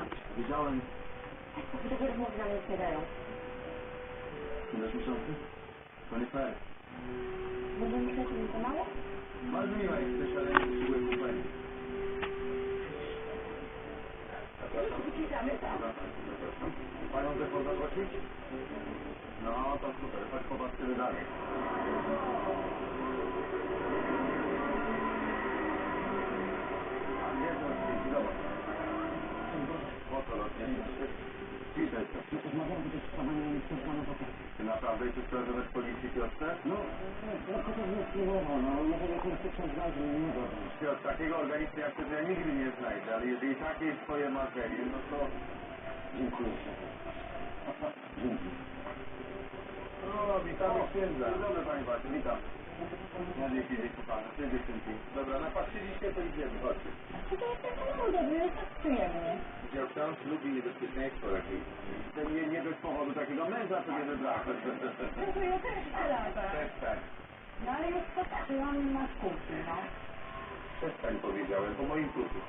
pani. Takie rozmowy nam nic nie dają. Dasz miesiący? To nie fair. Może mi to mało? Bardzo miła jesteś, ale nie potrzebuję. Zapraszam. Witamy tam. Zapraszam. Panią też można prosić? No, to super. Chodź popatrzymy dalej. Naprawdę chcesz sprawdzać policji Piotrze? No, no, to też nie wpływowo, no, może jakąś ksiądz znajdzie, nie mogę. Piotr, takiego organistę jak ty to ja nigdy nie znajdę, ale jeżeli takie jest twoje marzenie, no to... Dziękuję. Dzięki. No, witamy księdza. Dzień dobry, panie Bacie, witam. Ja dzięki, dzięki panu. Cześć dziewczynki. Dobra, napatrzyliście, to idziemy, chodźcie. To jest ten samochód, my tak czujemy. Ksiądz lubi niebezpieczeństwo jakieś. To nie, nie bez powodu takiego męża sobie wybrał. Dziękuję, też lata. Przestań. No ale już popatrzyłam na skórki, no. Przestań powiedziałem, po moim kursu.